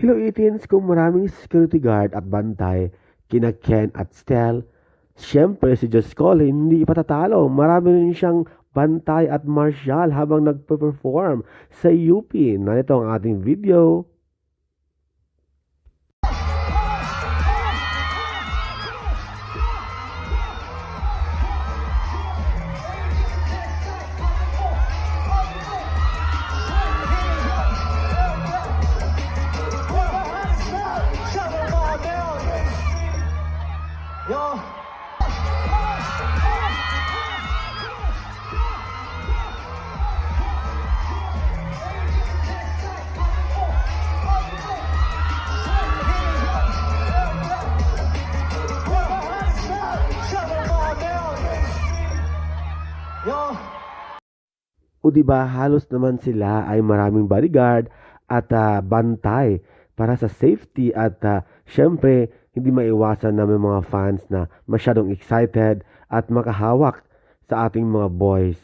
Hello, Itins, kung maraming security guard at bantay, kina Ken at Stel, Siyempre, si Just Colin hindi ipatatalo. Marami rin siyang bantay at martial habang nagpe-perform sa UP. Narito ang ating video. Yo. O di ba halos naman sila ay maraming bodyguard at ah, bantay para sa safety at ah, syempre hindi maiwasan na may mga fans na masyadong excited at makahawak sa ating mga boys.